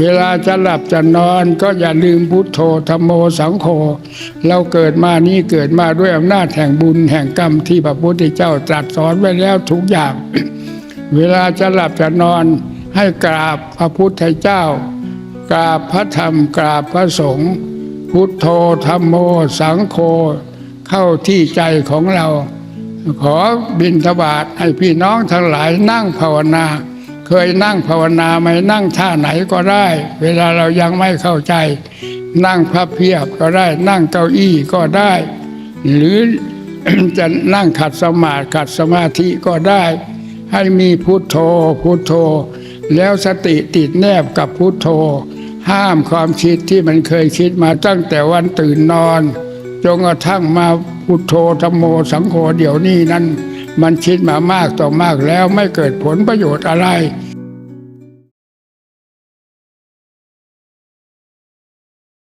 เวลาจะหลับจะนอนก็อย่าลืมพุทโธธรรมโมสังโฆเราเกิดมานี้เกิดมาด้วยอำนาจแห่งบุญแห่งกรรมที่พระพุทธเจ้าตรัสสอนไว้แล้วทุกอย่าง เวลาจะหลับจะนอนให้กราบพระพุทธเจ้า กราบพระธรรมกราบพระสงฆ์พุทโธธรรมโมสังโฆเข้าที่ใจของเรา ขอบินทบาทให้พี่น้องทั้งหลายนั่งภาวนา เคยนั่งภาวนาไหมนั่งท่าไหนก็ได้ เวลาเรายังไม่เข้าใจ นั่งพับเพียบก็ได้ นั่งเก้าอี้ก็ได้ หรือจะนั่งขัดสมาธิขัดสมาธิก็ได้ ให้มีพุทโธพุทโธ แล้วสติติดแนบกับพุทโธ ห้ามความคิดที่มันเคยคิดมาตั้งแต่วันตื่นนอนจนกระทั่งมาพุทโธธรรมโมสังโฆเดี๋ยวนี้นั้น มันคิดมามากต่อมากแล้วไม่เกิดผลประโยชน์อะไร